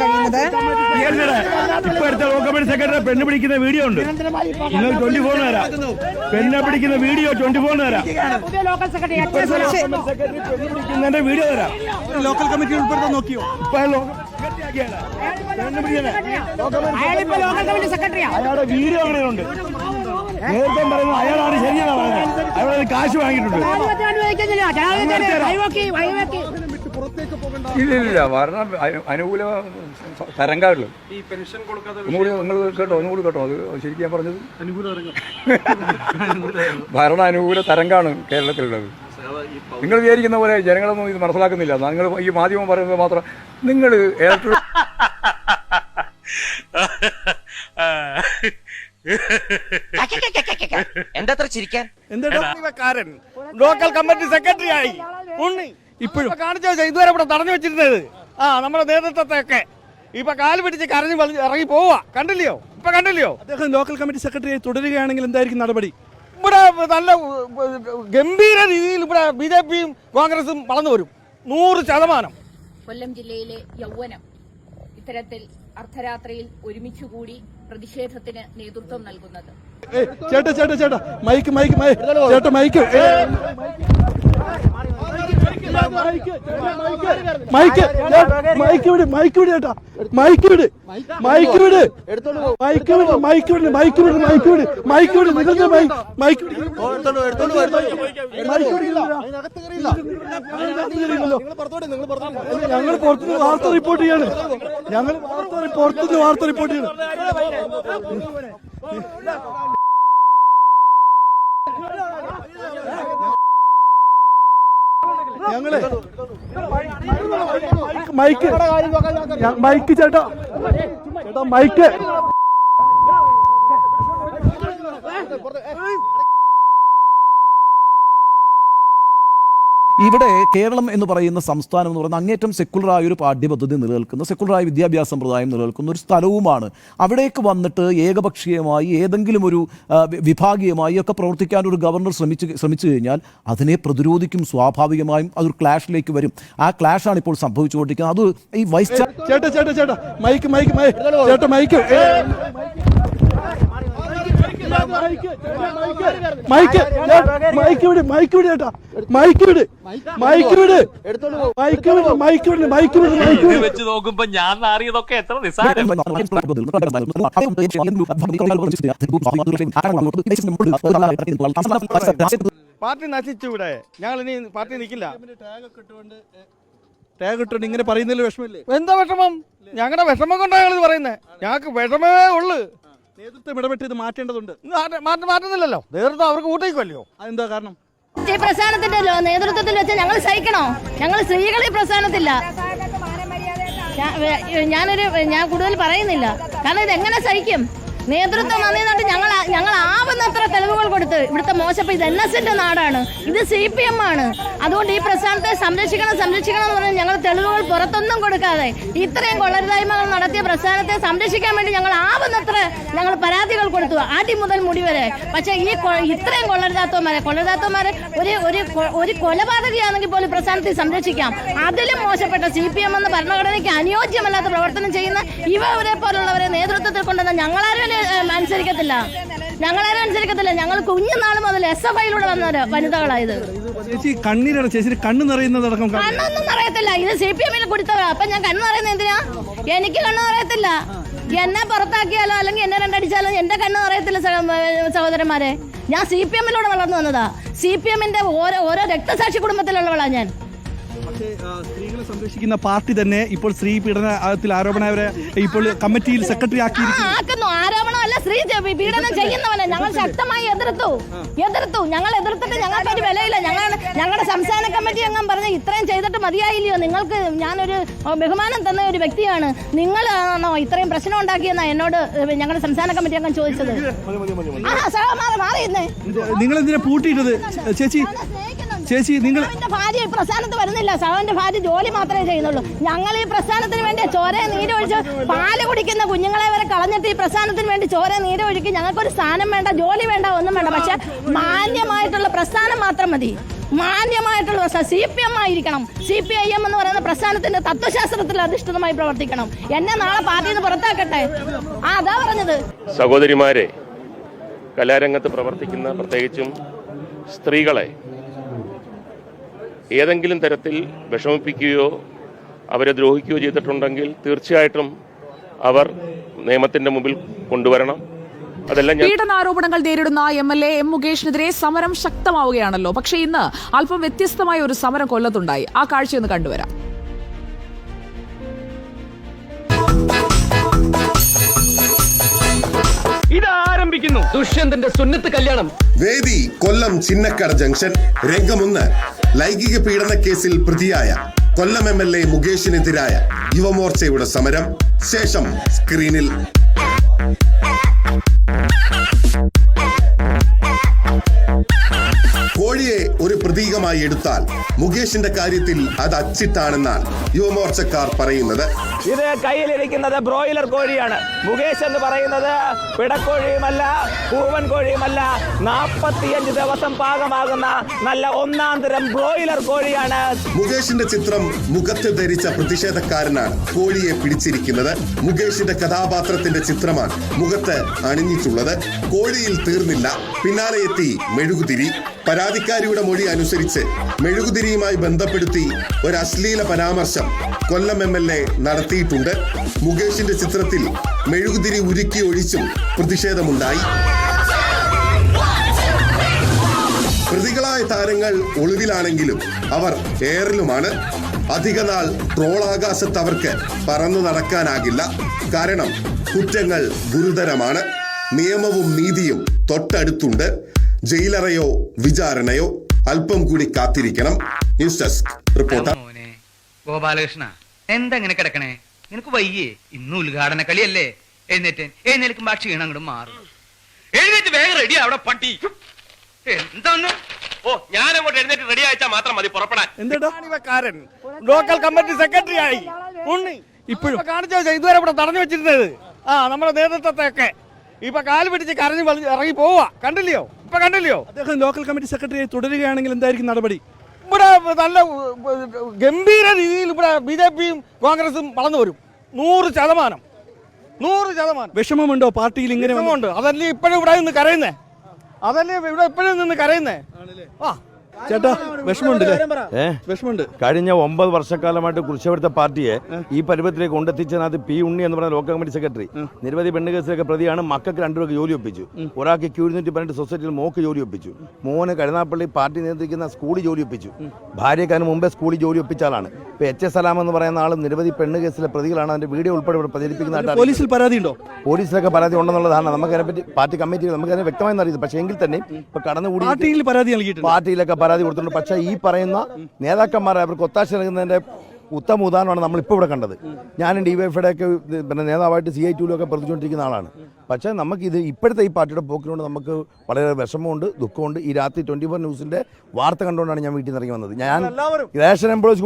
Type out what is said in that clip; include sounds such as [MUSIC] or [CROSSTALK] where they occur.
കാണാൻ കഴിയുന്നത്? ഇയാളുടെ ഇപ്പൊ അടുത്ത ലോക്കൽ സെക്രട്ടറി പെണ്ണ് പിടിക്കുന്ന വീഡിയോ ഉണ്ട്. നിങ്ങൾ ട്വന്റി ഫോർ തരാം പെണ്ണെ പിടിക്കുന്ന വീഡിയോ ട്വന്റി ഫോർ തരാം സെക്രട്ടറി പെണ്ണ് പിടിക്കുന്നതിന്റെ വീഡിയോ തരാം ലോക്കൽ കമ്മിറ്റി ഉൾപ്പെടുത്താൻ നോക്കിയോ? ഇപ്പൊ അയാളുടെ വീഡിയോ അങ്ങനെയുണ്ട്. നേരത്തെ പറയുന്നു അയാളാണ് ശരിയാണ് പറയുന്നത് അയാളെ കാശ് വാങ്ങിയിട്ടുണ്ട്. ഇല്ല ഇല്ല ഭരണ അനു- അനുകൂല തരംഗാറില്ല ഈ പെൻഷൻ കൊടുക്കാതെ ഒന്നുകൂടി നിങ്ങൾ കേട്ടോ ഒന്നുകൂടി കേട്ടോ. അത് ശരിക്കും ഞാൻ പറഞ്ഞത്. ഭരണ അനുകൂല [LAUGHS] തരംഗാണ് കേരളത്തിലുള്ളത്. നിങ്ങൾ വിചാരിക്കുന്ന പോലെ ജനങ്ങളൊന്നും ഇത് മനസ്സിലാക്കുന്നില്ല. നിങ്ങൾ ഈ മാധ്യമം പറയുന്നത് മാത്രം നിങ്ങൾ ഇലക്ട്രിക് എന്താ ചിരിക്കാൻ? ചിരിക്കാൻ കാരൻ ലോക്കൽ കമ്മിറ്റി സെക്രട്ടറി ആയി. ഉണ്ണി. ഇപ്പോഴും കാണിച്ചോ വെച്ചാൽ ഇതുവരെ ഇവിടെ തടഞ്ഞു വെച്ചിരുന്നത്. ആ നമ്മുടെ നേതൃത്വത്തെ ഒക്കെ ഇപ്പൊ കാൽ പിടിച്ച് കരഞ്ഞു ഇറങ്ങി പോവാ. കണ്ടില്ലയോ? ഇപ്പൊ കണ്ടില്ലയോ? അദ്ദേഹം ലോക്കൽ കമ്മിറ്റി സെക്രട്ടറി തുടരുകയാണെങ്കിൽ എന്തായിരിക്കും നടപടി? ഇവിടെ നല്ല ഗംഭീര രീതിയിൽ ഇവിടെ ബി ജെ പിയും കോൺഗ്രസും വളർന്നു വരും. നൂറ് ശതമാനം. കൊല്ലം ജില്ലയിലെ യൗവനം ഇത്തരത്തിൽ അർദ്ധരാത്രിയിൽ ഒരുമിച്ചുകൂടി പ്രതിഷേധത്തിന് നേതൃത്വം നൽകുന്നത്. ചേട്ടാ ചേട്ടാ ചേട്ടാ. മൈക്ക് മൈക്ക് മൈക്ക് ചേട്ടാ മൈക്ക്. മൈക്ക് മൈക്ക് വിട് മൈക്ക് വിട് ചേട്ടാ. മൈക്ക് വിട് മൈക്ക് വിട്. മൈക്ക് വിട് മൈക്ക് വിട് മൈക്ക് വിട് മൈക്ക് വിട് മൈക്ക് വിട്. നിങ്ങളുടെ മൈക്ക് ഞങ്ങൾ പുറത്തുനിന്ന് വാർത്ത റിപ്പോർട്ട് ചെയ്യാണ്. ഞങ്ങൾ വാർത്ത പുറത്തുനിന്ന് വാർത്ത റിപ്പോർട്ട് ചെയ്യണം. ഞങ്ങൾ മൈക്ക് മൈക്ക് ചേട്ടാ. ചേട്ടാ മൈക്ക്. ഇവിടെ കേരളം എന്ന് പറയുന്ന സംസ്ഥാനം എന്ന് പറയുന്ന അങ്ങേറ്റം സെക്കുലറായ ഒരു പാഠ്യപദ്ധതി നിലനിൽക്കുന്ന. സെക്കുലറായ വിദ്യാഭ്യാസ സമ്പ്രദായം നിലനിൽക്കുന്ന ഒരു സ്ഥലവുമാണ്. അവിടേക്ക് വന്നിട്ട് ഏകപക്ഷീയമായി ഏതെങ്കിലും ഒരു വിഭാഗീയമായി ഒക്കെ പ്രവർത്തിക്കാൻ ഒരു ഗവർണർ ശ്രമിച്ചു ശ്രമിച്ചു കഴിഞ്ഞാൽ അതിനെ പ്രതിരോധിക്കും സ്വാഭാവികമായും അതൊരു ക്ലാഷിലേക്ക് വരും. ആ ക്ലാഷാണ് ഇപ്പോൾ സംഭവിച്ചുകൊണ്ടിരിക്കുന്നത്. അത് ഈ വൈസ് ചേട്ടാ ചേട്ടാ ചേട്ടാ മൈക്ക് മൈക്ക് മൈക്ക് ചേട്ടാ മൈക്ക്. മൈക്ക് മൈക്ക് വിട് മൈക്ക് വിട് ചേട്ടാ മൈക്ക് വിട് മൈക്ക് വിട്. മൈക്ക് വിട് മൈക്ക് വിട് മൈക്ക് വിട് മൈക്ക് വിട്. വെച്ച് നോക്കുമ്പോ ഞാൻ നാറിയതൊക്കെ എത്ര നിസ്സാരം. പാർട്ടി നശിച്ചു ഇവിടെ. ഞങ്ങൾ ഇനി പാർട്ടി നിൽക്കില്ല ടാഗ് ഇട്ടുണ്ട് ഇങ്ങനെ പറയുന്നതിൽ വിഷമില്ലേ എന്താ വിഷമം? ഞങ്ങളുടെ വിഷമം കൊണ്ടാണ് ഞങ്ങൾ പറയുന്നത് ഞങ്ങൾക്ക് വിഷമമേ ഉള്ളു. നേതൃത്വം ഇടപെട്ട് ഇത് മാറ്റേണ്ടതുണ്ട് മാറ്റം മാറ്റുന്നില്ലല്ലോ. നേതൃത്വം അവർക്ക് കൂട്ടേക്കുമല്ലോ അതെന്താ കാരണം? ഈ പ്രസ്ഥാനത്തിന്റെ നേതൃത്വത്തിൽ വെച്ച് ഞങ്ങൾ സഹിക്കണോ? ഞങ്ങൾ സ്ത്രീകൾ ഈ പ്രസ്ഥാനത്തില്ല ഞാനൊരു ഞാൻ കൂടുതൽ പറയുന്നില്ല. കാരണം ഇത് എങ്ങനെ സഹിക്കും? നേതൃത്വം വന്നിട്ട് ഞങ്ങൾ ഞങ്ങൾ ആവുന്നത്ര തെളിവുകൾ കൊടുത്ത് ഇവിടുത്തെ മോശപ്പ് ഇത് എൻ എസിന്റെ നാടാണ്. ഇത് സി പി എം ആണ്. അതുകൊണ്ട് ഈ പ്രസ്ഥാനത്തെ സംരക്ഷിക്കണം സംരക്ഷിക്കണം എന്ന് പറഞ്ഞാൽ ഞങ്ങൾ തെളിവുകൾ പുറത്തൊന്നും കൊടുക്കാതെ ഇത്രയും കൊള്ളരുതായ്മകൾ നടത്തിയ പ്രസ്ഥാനത്തെ സംരക്ഷിക്കാൻ വേണ്ടി ഞങ്ങൾ ആവുന്നത്ര ഞങ്ങൾ പരാതികൾ കൊടുത്തു. ആദ്യം മുതൽ മുടി വരെ. പക്ഷേ ഈ ഇത്രയും കൊള്ളരുതാത്തവന്മാരെ കൊള്ളരുതാത്തവന്മാരെ ഒരു ഒരു ഒരു കൊലപാതകയാണെങ്കിൽ പോലും പ്രസ്ഥാനത്തെ സംരക്ഷിക്കാം. അതിലും മോശപ്പെട്ട സി പി എം എന്ന ഭരണഘടനയ്ക്ക് അനുയോജ്യമല്ലാത്ത പ്രവർത്തനം ചെയ്യുന്ന ഇവരെ പോലുള്ളവരെ നേതൃത്വത്തിൽ കൊണ്ടുവന്ന ഞങ്ങളാരും അനുസരിക്കത്തില്ല. ഞങ്ങളെ അനുസരിക്കത്തില്ല. ഞങ്ങൾ കുഞ്ഞുനാൾ മുതൽ എസ് എഫ് ഐയിലൂടെ വന്ന വനിതകളായത് ചേച്ചി കണ്ണീരാണ് ചേച്ചി കണ്ണ് നിറയുന്നതടക്കം കാണും. കണ്ണൊന്നും അറിയത്തില്ല ഇത് സി പി എമ്മിൽ കുടിത്തവരാ അപ്പൊ ഞാൻ കണ്ണു നിറയുന്നത് എന്തിനാ? എനിക്ക് കണ്ണു അറിയത്തില്ല എന്നെ പുറത്താക്കിയാലോ അല്ലെങ്കിൽ എന്നെ രണ്ടടിച്ചാലോ എന്റെ കണ്ണു അറിയത്തില്ല സഹോദരന്മാരെ. ഞാൻ സി പി എമ്മിലൂടെ വളർന്നു വന്നതാ. സി പി എമ്മിന്റെ ഓരോ ഓരോ രക്തസാക്ഷി കുടുംബത്തിലുള്ളവളാ ഞാൻ. സംരക്ഷിക്കുന്ന പാർട്ടി തന്നെ ഇപ്പോൾ സ്ത്രീ പീഡനത്തിൽ ആരോപണവരെ ഇപ്പോൾ കമ്മിറ്റിയിൽ സെക്രട്ടറി ആക്കി ആക്കുന്നു. ആരോപണമല്ല സ്ത്രീ പീഡനം ചെയ്യുന്നവനെ ഞങ്ങൾ ശക്തമായി എതിർത്തു. എതിർത്തു. ഞങ്ങൾ എതിർത്തിട്ട് ഞങ്ങൾക്ക് ഒരു വിലയില്ല. ഞങ്ങൾ ഞങ്ങളുടെ സംസ്ഥാന കമ്മിറ്റി അംഗം പറഞ്ഞ ഇത്രയും ചെയ്തിട്ട് മതിയായില്ലയോ? നിങ്ങൾക്ക് ഞാനൊരു ബഹുമാനം തന്ന ഒരു വ്യക്തിയാണ്. നിങ്ങൾ ആണോ ഇത്രയും പ്രശ്നം ഉണ്ടാക്കിയെന്നാ എന്നോട് ഞങ്ങളുടെ സംസ്ഥാന കമ്മിറ്റി അംഗം ചോദിച്ചത്. ആ സഹമാറി മാറിയിരുന്നേ. നിങ്ങൾ എന്തിനാ പൂട്ടിയിട്ടത് ചേച്ചി ചേച്ചി നിങ്ങൾ ഭാര്യ പ്രസ്ഥാനത്ത് വരുന്നില്ല. സഹോന്റെ ഭാര്യ ജോലി മാത്രമേ ചെയ്യുന്നുള്ളൂ. ഞങ്ങൾ ഈ പ്രസ്ഥാനത്തിന് വേണ്ടി ചോര നീരൊഴിച്ച് പാൽ കുടിക്കുന്ന കുഞ്ഞുങ്ങളെ വരെ കളഞ്ഞിട്ട് ഈ പ്രസ്ഥാനത്തിന് വേണ്ടി ചോര നീരൊഴുക്കി ഞങ്ങൾക്കൊരു സ്ഥാനം വേണ്ട ജോലി വേണ്ട ഒന്നും വേണ്ട. പക്ഷെ മാന്യമായിട്ടുള്ള പ്രസ്ഥാനം മാത്രം മതി. മാന്യമായിട്ടുള്ള പ്രശ്നം സി പി എം ആയിരിക്കണം. സി പി ഐ എം എന്ന് പറയുന്ന പ്രസ്ഥാനത്തിന്റെ തത്വശാസ്ത്രത്തിൽ അധിഷ്ഠിതമായി പ്രവർത്തിക്കണം. എന്നെ നാളെ പാർട്ടിയിൽ നിന്ന് പുറത്താക്കട്ടെ? ആ അതാ പറഞ്ഞത്. സഹോദരിമാരെ കലാരംഗത്ത് പ്രവർത്തിക്കുന്ന പ്രത്യേകിച്ചും സ്ത്രീകളെ ഏതെങ്കിലും തരത്തിൽ വിഷമിപ്പിക്കുകയോ അവരെ ദ്രോഹിക്കുകയോ ചെയ്തിട്ടുണ്ടെങ്കിൽ തീർച്ചയായിട്ടും അവർ നിയമത്തിന്റെ മുമ്പിൽ കൊണ്ടുവരണം. പീഡനാരോപണങ്ങൾ നേരിടുന്ന എം എൽ എ എം മുകേഷിനെതിരെ സമരം ശക്തമാവുകയാണല്ലോ. പക്ഷേ ഇന്ന് അല്പം വ്യത്യസ്തമായ ഒരു സമരം കൊല്ലത്തുണ്ടായി. ആ കാഴ്ചയൊന്ന് കണ്ടുവരാം. ഇതാരംഭിക്കുന്നു ദുഷ്യന്തന്റെ സുന്നത്ത് കല്യാണം. വേദി കൊല്ലം ചിന്നക്കട ജംഗ്ഷൻ രംഗമൊന്ന്. ലൈംഗിക പീഡന കേസിൽ പ്രതിയായ കൊല്ലം എം എൽ എ മുകേഷിനെതിരായ യുവമോർച്ചയുടെ സമരം. ശേഷം സ്ക്രീനിൽ. കോഴിയെ ഒരു പ്രതീകമായി എടുത്താൽ മുകേഷിന്റെ കാര്യത്തിൽ അത് അച്ചിട്ടാണെന്നാണ് യുവമോർച്ചക്കാർ പറയുന്നത്. ഇത് കയ്യിലിരിക്കുന്നത് ബ്രോയിലർ കോഴിയാണ്. മുകേഷ് എന്ന് പറയുന്നത് പിടക്കോഴിയുമല്ല പൂവൻ കോഴിയുമല്ല. നാൽപ്പത്തിയഞ്ച് ദിവസം പാകമാകുന്ന നല്ല ഒന്നാം തരം ബ്രോയിലർ കോഴിയാണ്. മുകേഷിന്റെ ചിത്രം മുഖത്ത് ധരിച്ച പ്രതിഷേധക്കാരനാണ് കോഴിയെ പിടിച്ചിരിക്കുന്നത്. മുകേഷിന്റെ കഥാപാത്രത്തിന്റെ ചിത്രമാണ് മുഖത്ത് അണിഞ്ഞിട്ടുള്ളത്. കോഴിയിൽ തീർന്നില്ല. പിന്നാലെ എത്തി മെഴുകുതിരി. പരാതിക്കാരിയുടെ മൊഴി അനുസരിച്ച് മെഴുകുതിരിയുമായി ബന്ധപ്പെടുത്തി ഒരു അശ്ലീല പരാമർശം കൊല്ലം എം എൽ എ നടത്തിയിട്ടുണ്ട്. മുകേഷിന്റെ ചിത്രത്തിൽ മെഴുകുതിരി ഉരുക്കി ഒഴിച്ചും പ്രതിഷേധമുണ്ടായി. പ്രതികളായ താരങ്ങൾ ഒളിവിലാണെങ്കിലും അവർ എയറിലുമാണ്. അധികനാൾ ട്രോളാകാശത്ത് അവർക്ക് പറന്നു നടക്കാനാകില്ല. കാരണം കുറ്റങ്ങൾ ഗുരുതരമാണ്. നിയമവും നീതിയും തൊട്ടടുത്തുണ്ട്. ജയിലറയോ വിചാരണയോ അല്പം കൂടി കാത്തിരിക്കണം. News desk reporter. ഗോപാലകൃഷ്ണ എന്താ ഇങ്ങനെ കിടക്കണേ? നിനക്ക് വയ്യേ. ഇന്നും ഉദ്ഘാടന കളിയല്ലേ. എഴുന്നേറ്റ്. എഴുന്നേൽക്കുമ്പോ ആ ക്ഷീണം അങ്ങോട്ട് മാറും. എഴുന്നേറ്റ് വേഗം റെഡി അവിടെ പട്ടി. എന്താന്ന്? ഓ ഞാൻ അങ്ങോട്ട് എഴുന്നേറ്റ് റെഡി അയച്ചാൽ മാത്രം മതി പുറപ്പെടാൻ. എന്താ കാരൻ ലോക്കൽ കമ്മിറ്റി സെക്രട്ടറി ആയി. ഉണ്ണി ഇപ്പോഴും? കാണിച്ചോ ഇതുവരെ ഇവിടെ തടഞ്ഞു വെച്ചിരുന്നത്. ആ നമ്മുടെ നേതൃത്വത്തെ ഒക്കെ ഇപ്പൊ കാൽ പിടിച്ച് കരഞ്ഞു ഇറങ്ങി പോവാ. കണ്ടില്ലയോ? ഇപ്പൊ കണ്ടില്ലയോ? അദ്ദേഹം ലോക്കൽ കമ്മിറ്റി സെക്രട്ടറിയായി തുടരുകയാണെങ്കിൽ എന്തായിരിക്കും നടപടി? നല്ല ഗംഭീര രീതിയിൽ ഇവിടെ ബി ജെ പിയും കോൺഗ്രസും വളർന്നു വരും. നൂറ് ശതമാനം. നൂറ് ശതമാനം. വിഷമമുണ്ടോ പാർട്ടിയിൽ ഇങ്ങനെ? വിഷമമുണ്ട്. അതല്ലേ ഇപ്പോഴും ഇവിടെ നിന്ന് കരയുന്നേ? അതല്ലേ ഇവിടെ ഇപ്പോഴും നിന്ന് കരയുന്നേ? ആ. ചേട്ടാ വിഷമമുണ്ട് വിഷമമുണ്ട്. കഴിഞ്ഞ ഒമ്പത് വർഷക്കാലമായിട്ട് കുറിച്ചെടുത്ത പാർട്ടിയെ ഈ പരുവത്തിലേക്ക് കൊണ്ടെത്തിച്ചതിനകത്ത് പി ഉണ്ണി എന്ന് പറഞ്ഞ ലോക്കൽ കമ്മിറ്റി സെക്രട്ടറി നിരവധി പെണ്ണ് കേസിലൊക്കെ പ്രതിയാണ് മക്കൾക്ക് രണ്ടുപേർക്ക് ജോലി ഒപ്പിച്ചു. ഒരാൾക്ക് ക്യൂരിനൂറ്റി പതിനെട്ട് സൊസൈറ്റിയിൽ മോക്ക് ജോലി ഒപ്പിച്ചു. മോന് കരുനാപ്പള്ളി പാർട്ടി നിയന്ത്രിക്കുന്ന സ്കൂളിൽ ജോലി ഒപ്പിച്ചു. ഭാര്യയ്ക്ക് അതിന് മുമ്പേ സ്കൂളിൽ ജോലി ഒപ്പിച്ച ആളാണ്. ഇപ്പൊ എച്ച് എസ് സലാം എന്ന് പറയുന്ന ആളും നിരവധി പെണ്ണ് കേസിലെ പ്രതികളാണ് അതിന്റെ വീഡിയോ ഉൾപ്പെടെ ഇവിടെ പ്രചരിപ്പിക്കുന്നതായിട്ട് പോലീസിൽ പരാതി ഉണ്ടോ? പോലീസിലൊക്കെ പരാതി ഉണ്ടെന്നുള്ളതാണ് നമുക്ക് അതിനെപ്പറ്റി പാർട്ടി കമ്മിറ്റി നമുക്ക് അതിനെ വ്യക്തമായി അറിയുന്നത് പക്ഷേ എങ്കിൽ തന്നെ ഇപ്പൊ കടന്നുകൂടി പാർട്ടിയിലൊക്കെ പരാതി കൊടുത്തിട്ടുണ്ട്. പക്ഷേ ഈ പറയുന്ന നേതാക്കന്മാരെ അവർക്ക് ഒത്താശ നൽകുന്നതിന്റെ ഉത്തമ ഉദാഹരണമാണ് നമ്മളിപ്പോൾ ഇവിടെ കണ്ടത്. ഞാനും ഡി വൈ എഫയുടെ ഒക്കെ പിന്നെ നേതാവായിട്ട് സി ഐ ടിയിലൊക്കെ പ്രവർത്തിച്ചുകൊണ്ടിരിക്കുന്ന ആളാണ്. പക്ഷേ നമുക്ക് ഇത് ഇപ്പോഴത്തെ ഈ പാർട്ടിയുടെ പോക്കിനോട് നമുക്ക് വളരെ വിഷമമുണ്ട് ദുഃഖമുണ്ട്. ഈ രാത്രി ട്വന്റി ഫോർ ന്യൂസിന്റെ വാർത്ത കണ്ടുകൊണ്ടാണ് ഞാൻ വീട്ടിൽ നിന്ന് ഇറങ്ങി വന്നത്. ഞാൻ റേഷൻ എംപ്ലോയീസ്